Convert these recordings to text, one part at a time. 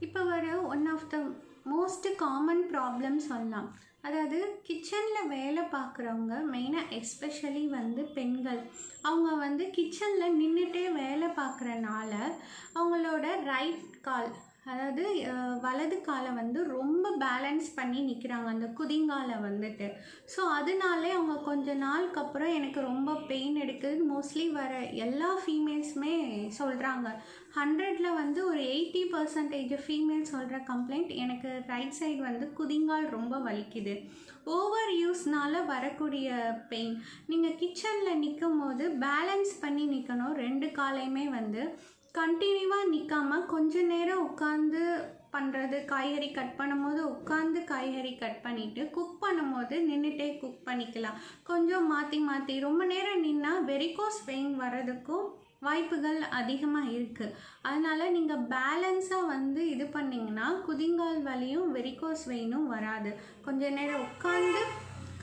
இப்போ வர one of the most common problem சொல்லலாம். அதாவது கிச்சனில் வேலை பார்க்குறவங்க மெயினாக எஸ்பெஷலி வந்து பெண்கள். அவங்க வந்து கிச்சனில் நின்றுட்டே வேலை பார்க்குறனால அவங்களோட ரைட் கால் அதாவது வலது காலை வந்து ரொம்ப பேலன்ஸ் பண்ணி நிற்கிறாங்க அந்த குதிங்காலை வந்துட்டு. ஸோ அதனாலே அவங்க கொஞ்ச நாளுக்கு அப்புறம் எனக்கு ரொம்ப பெயின் எடுக்குது. மோஸ்ட்லி வர எல்லா ஃபீமேல்ஸுமே சொல்கிறாங்க ஹண்ட்ரடில் வந்து ஒரு எயிட்டி பர்சன்டேஜ் ஃபீமேல் சொல்கிற கம்ப்ளைண்ட் எனக்கு ரைட் சைடு வந்து குதிங்கால் ரொம்ப வலிக்குது. ஓவர் யூஸ்னால வரக்கூடிய பெயின் நீங்கள் கிச்சனில் நிற்கும் போது பேலன்ஸ் பண்ணி நிற்கணும் ரெண்டு காலையுமே வந்து கண்டினியூவாக நிற்காமல் கொஞ்ச நேரம் உட்காந்து பண்ணுறது காய்கறி கட் பண்ணும்போது உட்காந்து காய்கறி கட் பண்ணிவிட்டு குக் பண்ணும்போது நின்றுட்டே குக் பண்ணிக்கலாம். கொஞ்சம் மாற்றி மாற்றி ரொம்ப நேரம் நின்னா வெரிகோஸ் வெயின் வர்றதுக்கும் வாய்ப்புகள் அதிகமாக இருக்குது அதனால் நீங்கள் பேலன்ஸாக வந்து இது பண்ணிங்கன்னா குதிங்கால் வலியும் வெரிகோஸ் வெயினும் வராது. கொஞ்ச நேரம் உட்காந்து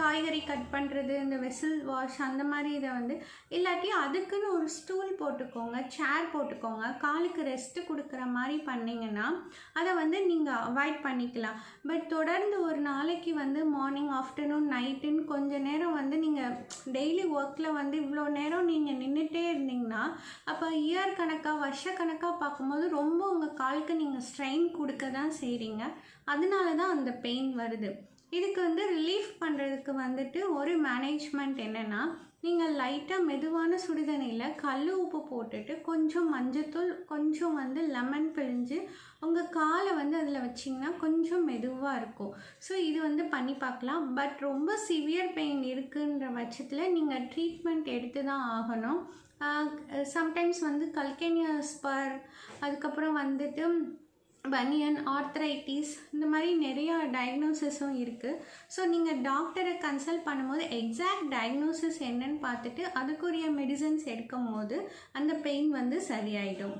காய்கறி கட் பண்ணுறது இந்த வெசில் வாஷ் அந்த மாதிரி இதை வந்து இல்லாட்டி அதுக்குன்னு ஒரு ஸ்டூல் போட்டுக்கோங்க சேர் போட்டுக்கோங்க. காலுக்கு ரெஸ்ட்டு கொடுக்குற மாதிரி பண்ணிங்கன்னா அதை வந்து நீங்கள் அவாய்ட் பண்ணிக்கலாம். பட் தொடர்ந்து ஒரு நாளைக்கு வந்து மார்னிங் ஆஃப்டர்நூன் நைட்டுன்னு கொஞ்ச நேரம் வந்து நீங்கள் டெய்லி ஒர்க்கில் வந்து இவ்வளோ நேரம் நீங்கள் நின்றுட்டே இருந்தீங்கன்னா அப்போ இயர் கணக்காக வருஷ கணக்காக பார்க்கும்போது ரொம்ப உங்கள் காலுக்கு நீங்கள் ஸ்ட்ரெயின் கொடுக்க தான் செய்கிறீங்க அதனால தான் அந்த பெயின் வருது. இதுக்கு வந்து ரிலீஃப் பண்ணுறதுக்கு வந்துட்டு ஒரு மேனேஜ்மெண்ட் என்னென்னா நீங்கள் லைட்டாக மெதுவான சுடுதண்ணியில் கல் உப்பு போட்டுட்டு கொஞ்சம் மஞ்சத்தூள் கொஞ்சம் வந்து லெமன் பிழிஞ்சு உங்கள் காலை வந்து அதில் வச்சிங்கன்னா கொஞ்சம் மெதுவாக இருக்கும். ஸோ இது வந்து பண்ணி பார்க்கலாம். பட் ரொம்ப சிவியர் பெயின் இருக்குன்ற பட்சத்தில் நீங்கள் ட்ரீட்மெண்ட் எடுத்து தான் ஆகணும் சம்டைம்ஸ் வந்து கல்கேனியா ஸ்பர் அதுக்கப்புறம் வந்துட்டு பனியன் ஆர்த்ரைட்டிஸ் இந்த மாதிரி நிறையா டயக்னோசிஸும் இருக்குது ஸோ நீங்கள் டாக்டரை கன்சல்ட் பண்ணும்போது எக்ஸாக்ட் டயக்னோசிஸ் என்னன்னு பார்த்துட்டு அதுக்குரிய மெடிசன்ஸ் எடுக்கும் போது அந்த பெயின் வந்து சரியாயிடும்.